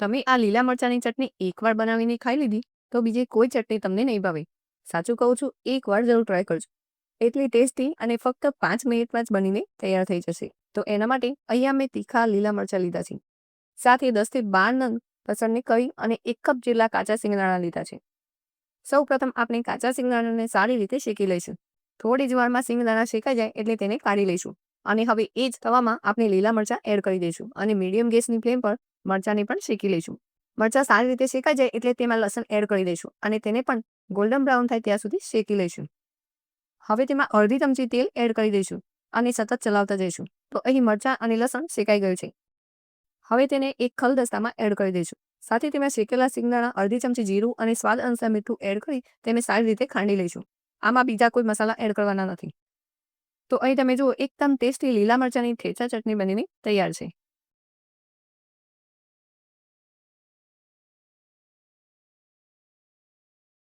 તમે આ લીલા મરચાંની ચટણી એકવાર બનાવીને ખાઈ લીધી, તો બીજી કોઈ ચટણી તમને નહીં ભાવે. સાચું કહું છું, એકવાર જરૂર ટ્રાય કરજો. એટલી ટેસ્ટી અને ફક્ત પાંચ મિનિટમાં જ બનીને તૈયાર થઈ જશે. તો એના માટે અહીંયા મેં તીખા લીલા મરચાં લીધા છે. સાથે દસથી બાર નંગ લસણને કરી અને એક કપ જેટલા કાચા સિંગદાણા લીધા છે. સૌ પ્રથમ આપણે કાચા સિંગદાણાને સારી રીતે શેકી લઈશું. થોડી જ વારમાં સિંગદાણા શેકાઈ જાય એટલે તેને કાઢી લઈશું. અને હવે એ જ તવામાં આપણે લીલા મરચાં એડ કરી દઈશું અને મીડિયમ ગેસની ફ્લેમ પર મરચાંને પણ શેકી લઈશું. મરચાં સારી રીતે શેકાઈ જાય એટલે તેમાં લસણ એડ કરી દઈશું અને તેને પણ ગોલ્ડન બ્રાઉન થાય ત્યાં સુધી શેકી લઈશું. હવે તેમાં અડધી ચમચી તેલ એડ કરી દઈશું અને સતત ચલાવતા જઈશું. તો અહીં મરચાં અને લસણ શેકાઈ ગયું છે. હવે તેને એક ખલ દસ્તામાં એડ કરી દઈશું. સાથે તેમાં શેકેલા સિંગદાણા અડધી ચમચી જીરું અને સ્વાદ અનુસાર મીઠું એડ કરી તેને સારી રીતે ખાંડી લઈશું. આમાં બીજા કોઈ મસાલા એડ કરવાના નથી. તો અહીં તમે જુઓ, એકદમ ટેસ્ટી લીલા મરચાંની ઠેચા ચટણી બનીને તૈયાર છે.